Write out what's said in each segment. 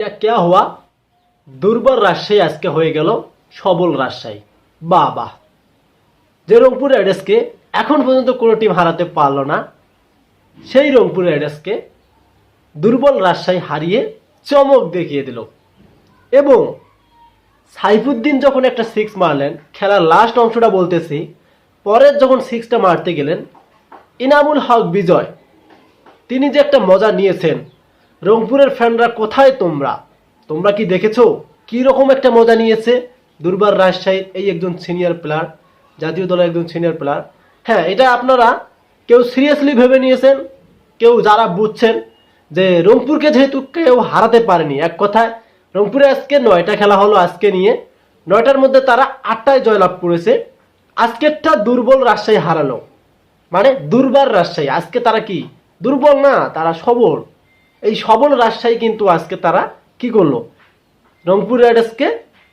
क्या क्या हुआ দুর্বল রাজশাহী আজকে হয়ে গেল সবল রাজশাহী বাহ বাহ যে রংপুর রাইডার্সকে এখন পর্যন্ত কোনো টিম হারাতে পারলো না সেই রংপুর রাইডার্সকে দুর্বল রাজশাহী হারিয়ে চমক দেখিয়ে দিল এবং সাইফুদ্দিন যখন একটা সিক্স মারলেন খেলার লাস্ট অংশটা বলতেছি পরের যখন সিক্সটা মারতে গেলেন ইনামুল হক বিজয় তিনি যে একটা মজা নিয়েছেন রংপুরের ফ্যানরা কোথায় তোমরা? তোমরা কি দেখেছ? কি রকম একটা মজা নিয়েছে? দুর্বার রাজশাহীর এই একজন সিনিয়র প্লেয়ার জাতীয় দলের একজন সিনিয়র প্লেয়ার হ্যাঁ এটা আপনারা কেউ সিরিয়াসলি ভেবে নিয়েছেন, কেউ যারা বুঝছেন যে রংপুরকে যেহেতু কেউ হারাতে পারেনি, এক কথায় রংপুরে আজকে নয়টা খেলা হলো আজকে নিয়ে। নয়টার মধ্যে তারা আটটায় জয়লাভ করেছে। আজকেরটা দুর্বল রাজশাহী হারালো। মানে দুর্বার রাজশাহী, আজকে তারা কি? দুর্বল না, তারা সবল। এই সবল রাজশাহী কিন্তু আজকে তারা কি করল? রংপুর রাইডার্সকে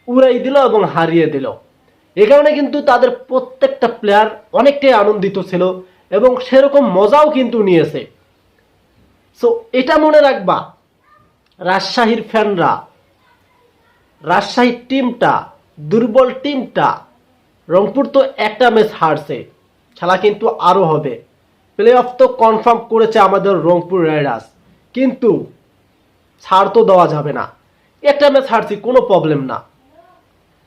উড়াই দিল এবং হারিয়ে দিল। এ কারণে কিন্তু তাদের প্রত্যেকটা প্লেয়ার অনেকটাই আনন্দিত ছিল এবং সেরকম মজাও কিন্তু নিয়েছে। সো এটা মনে রাখবা, রাজশাহীর ফ্যানরা রাজশাহীর টিমটা দুর্বল টিমটা রংপুর তো একটা ম্যাচ হারছে, খেলা কিন্তু আরও হবে। প্লে অফ তো কনফার্ম করেছে আমাদের রংপুর রাইডার্স। কিন্তু ছাড় তো দেওয়া যাবে না। একটা ম্যাচ হারছি, কোনো প্রবলেম না।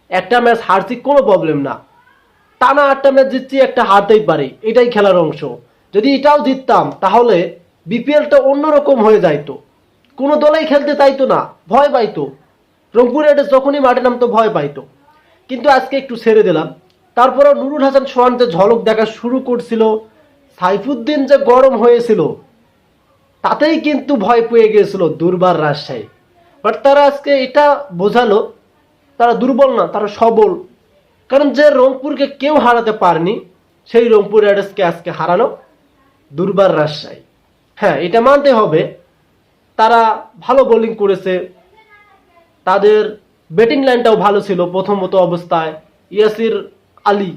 একটা ম্যাচ হারছি, কোনো প্রবলেম না। টানা আটটা ম্যাচ জিতছি, একটা হারতেই পারি। এটাই খেলার অংশ। যদি এটাও জিততাম, তাহলে বিপিএলটা অন্যরকম হয়ে যাইতো। কোনো দলেই খেলতে চাইতো না, ভয় পাইতো। রংপুর রাইডার্স যখনই মাঠে নামতো, ভয় পাইতো। কিন্তু আজকে একটু ছেড়ে দিলাম। তারপরেও নুরুল হাসান সোহান যে ঝলক দেখা শুরু করছিল। সাইফুদ্দিন যে গরম হয়েছিল তাতেই কিন্তু ভয় পেয়ে গিয়েছিল দুর্বার রাজশাহী। বাট তারা আজকে এটা বোঝালো, তারা দুর্বল না, তারা সবল। কারণ যে রংপুরকে কেউ হারাতে পারেনি, সেই রংপুর রাইডার্সকে আজকে হারালো দুর্বার রাজশাহী। হ্যাঁ এটা মানতে হবে, তারা ভালো বোলিং করেছে, তাদের ব্যাটিং লাইনটাও ভালো ছিল প্রথমত অবস্থায় ইয়াসির আলী,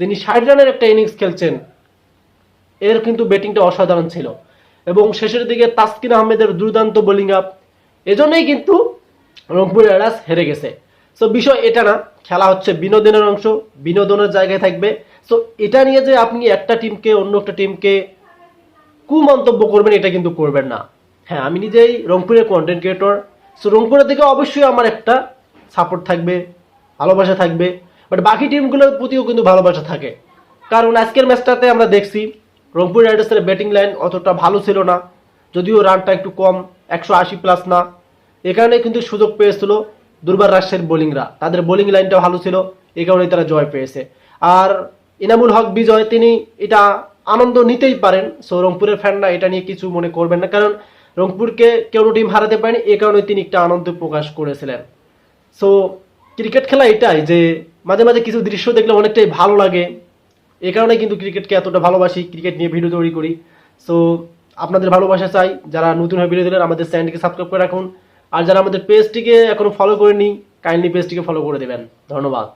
যিনি ষাট রানের একটা ইনিংস খেলছেন, এর কিন্তু ব্যাটিংটা অসাধারণ ছিল। শেষের দিকে তাসকিন আহমেদের দুর্দান্ত বোলিং আপ এজন্যই কিন্তু রংপুর রাইডার্স হেরে গেছে। সো বিষয় এটা না, খেলা হচ্ছে বিনোদনের অংশ, বিনোদনের জায়গায় থাকবে। সো এটা নিয়ে যে আপনি একটা টিমকে অন্য একটা টিমকে কুমন্তব্য করবেন, এটা কিন্তু করবেন না। হ্যাঁ আমি নিজেই রংপুরের কন্টেন্ট ক্রিয়েটর সো রংপুরের দিকে অবশ্যই আমার একটা সাপোর্ট থাকবে, ভালোবাসা থাকবে। বাট বাকি টিমগুলোর প্রতিও কিন্তু ভালোবাসা থাকে। কারণ আজকের ম্যাচটাতে আমরা দেখছি রংপুর রাইডার্সের ব্যাটিং লাইন অতটা ভালো ছিল না, যদিও রানটা একটু কম, একশো আশি প্লাস না। এ কারণে কিন্তু সুযোগ পেয়েছিল দুর্বার রাজশাহীর বোলিংরা তাদের বোলিং লাইনটা ভালো ছিল এই কারণেই তারা জয় পেয়েছে। আর ইনামুল হক বিজয়, তিনি এটা আনন্দ নিতেই পারেন সো রংপুরের ফ্যানরা এটা নিয়ে কিছু মনে করবেন না, কারণ রংপুরকে কেউ টিম হারাতে পারেনি, এ কারণে তিনি একটা আনন্দ প্রকাশ করেছিলেন। সো ক্রিকেট খেলা এটাই যে মাঝে মাঝে কিছু দৃশ্য দেখলে অনেকটাই ভালো লাগে এই কারণে কিন্তু ক্রিকেটকে এতটা ভালোবাসি ক্রিকেট নিয়ে ভিডিও তৈরি করি। সো আপনাদের ভালোবাসা চাই, যারা নতুন হয়ে ভিডিও দিলেন আমাদের চ্যানেলটিকে সাবস্ক্রাইব করে রাখুন। আর যারা আমাদের পেজটিকে এখনও ফলো করেনি কাইন্ডলি পেজটিকে ফলো করে দেবেন। ধন্যবাদ।